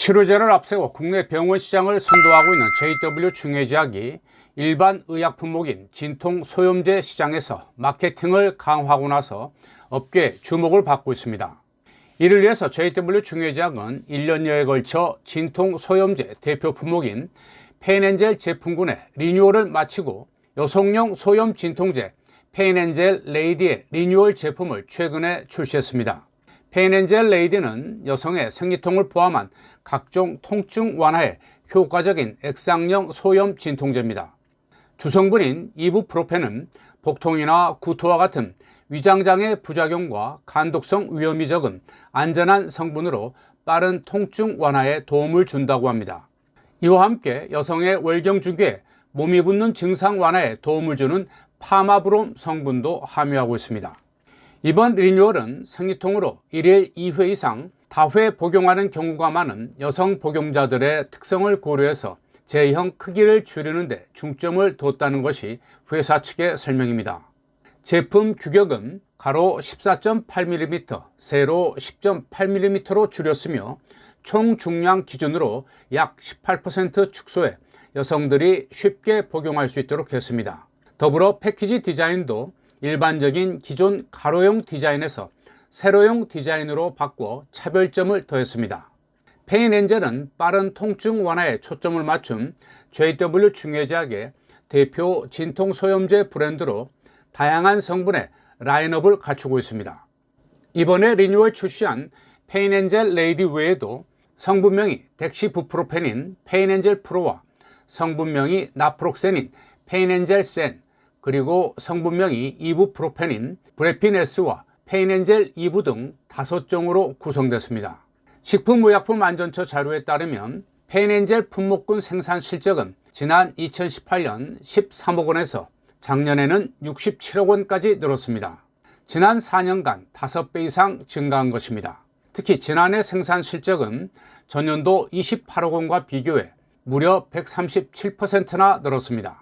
치료제를 앞세워 국내 병원 시장을 선도하고 있는 JW 중해제약이 일반 의약 품목인 진통 소염제 시장에서 마케팅을 강화하고 나서 업계 주목을 받고 있습니다. 이를 위해서 JW 중해제약은 1년여에 걸쳐 진통 소염제 대표 품목인 페인엔젤 제품군의 리뉴얼을 마치고 여성용 소염 진통제 페인엔젤 레이디의 리뉴얼 제품을 최근에 출시했습니다. 페인엔젤 레이디는 여성의 생리통을 포함한 각종 통증 완화에 효과적인 액상형 소염 진통제입니다. 주성분인 이부프로펜은 복통이나 구토와 같은 위장장애 부작용과 간독성 위험이 적은 안전한 성분으로 빠른 통증 완화에 도움을 준다고 합니다. 이와 함께 여성의 월경 주기에 몸이 붓는 증상 완화에 도움을 주는 파마브롬 성분도 함유하고 있습니다. 이번 리뉴얼은 생리통으로 1일 2회 이상 다회 복용하는 경우가 많은 여성 복용자들의 특성을 고려해서 제형 크기를 줄이는데 중점을 뒀다는 것이 회사 측의 설명입니다. 제품 규격은 가로 14.8mm, 세로 10.8mm로 줄였으며 총 중량 기준으로 약 18% 축소해 여성들이 쉽게 복용할 수 있도록 했습니다. 더불어 패키지 디자인도 일반적인 기존 가로형 디자인에서 세로형 디자인으로 바꿔 차별점을 더했습니다. 페인엔젤은 빠른 통증 완화에 초점을 맞춘 JW 중해제약의 대표 진통 소염제 브랜드로 다양한 성분의 라인업을 갖추고 있습니다. 이번에 리뉴얼 출시한 페인엔젤 레이디 외에도 성분명이 덱시부프로펜인 페인엔젤 프로와 성분명이 나프록센인 페인엔젤 센 그리고 성분명이 이부프로펜인 브레피네스와 페인엔젤 2부 등 다섯 종으로 구성됐습니다. 식품의약품안전처 자료에 따르면 페인엔젤 품목군 생산 실적은 지난 2018년 13억 원에서 작년에는 67억 원까지 늘었습니다. 지난 4년간 5배 이상 증가한 것입니다. 특히 지난해 생산 실적은 전년도 28억 원과 비교해 무려 137%나 늘었습니다.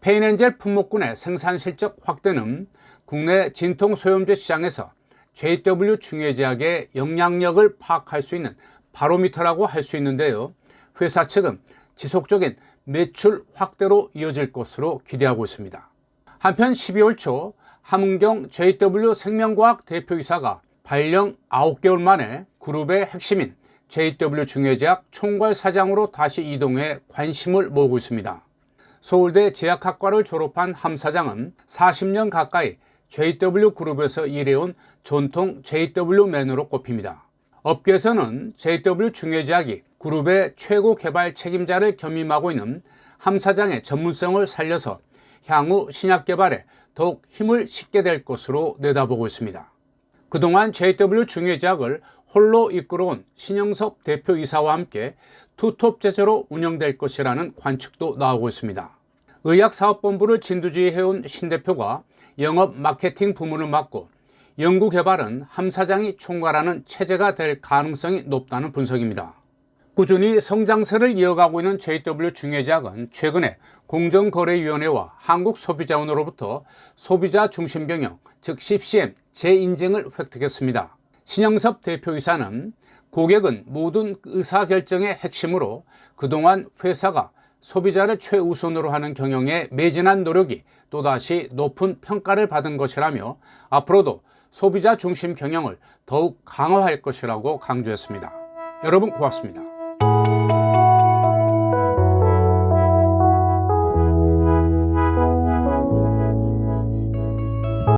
페인엔젤 품목군의 생산 실적 확대는 국내 진통 소염제 시장에서 JW 중해제약의 영향력을 파악할 수 있는 바로미터라고 할 수 있는데요. 회사 측은 지속적인 매출 확대로 이어질 것으로 기대하고 있습니다. 한편 12월 초 함은경 JW 생명과학 대표이사가 발령 9개월 만에 그룹의 핵심인 JW 중해제약 총괄 사장으로 다시 이동해 관심을 모으고 있습니다. 서울대 제약학과를 졸업한 함 사장은 40년 가까이 JW 그룹에서 일해온 전통 JW맨으로 꼽힙니다. 업계에서는 JW 중해제약이 그룹의 최고 개발 책임자를 겸임하고 있는 함 사장의 전문성을 살려서 향후 신약 개발에 더욱 힘을 싣게 될 것으로 내다보고 있습니다. 그동안 JW 중해제약을 홀로 이끌어온 신영섭 대표이사와 함께 투톱 제재로 운영될 것이라는 관측도 나오고 있습니다. 의학사업본부를 진두지휘해온 신 대표가 영업 마케팅 부문을 맡고 연구개발은 함 사장이 총괄하는 체제가 될 가능성이 높다는 분석입니다. 꾸준히 성장세를 이어가고 있는 JW 중해제약은 최근에 공정거래위원회와 한국소비자원으로부터 소비자 중심 경영, 즉 CPCM 재인증을 획득했습니다. 신영섭 대표이사는 고객은 모든 의사결정의 핵심으로 그동안 회사가 소비자를 최우선으로 하는 경영에 매진한 노력이 또다시 높은 평가를 받은 것이라며 앞으로도 소비자 중심 경영을 더욱 강화할 것이라고 강조했습니다. 여러분 고맙습니다.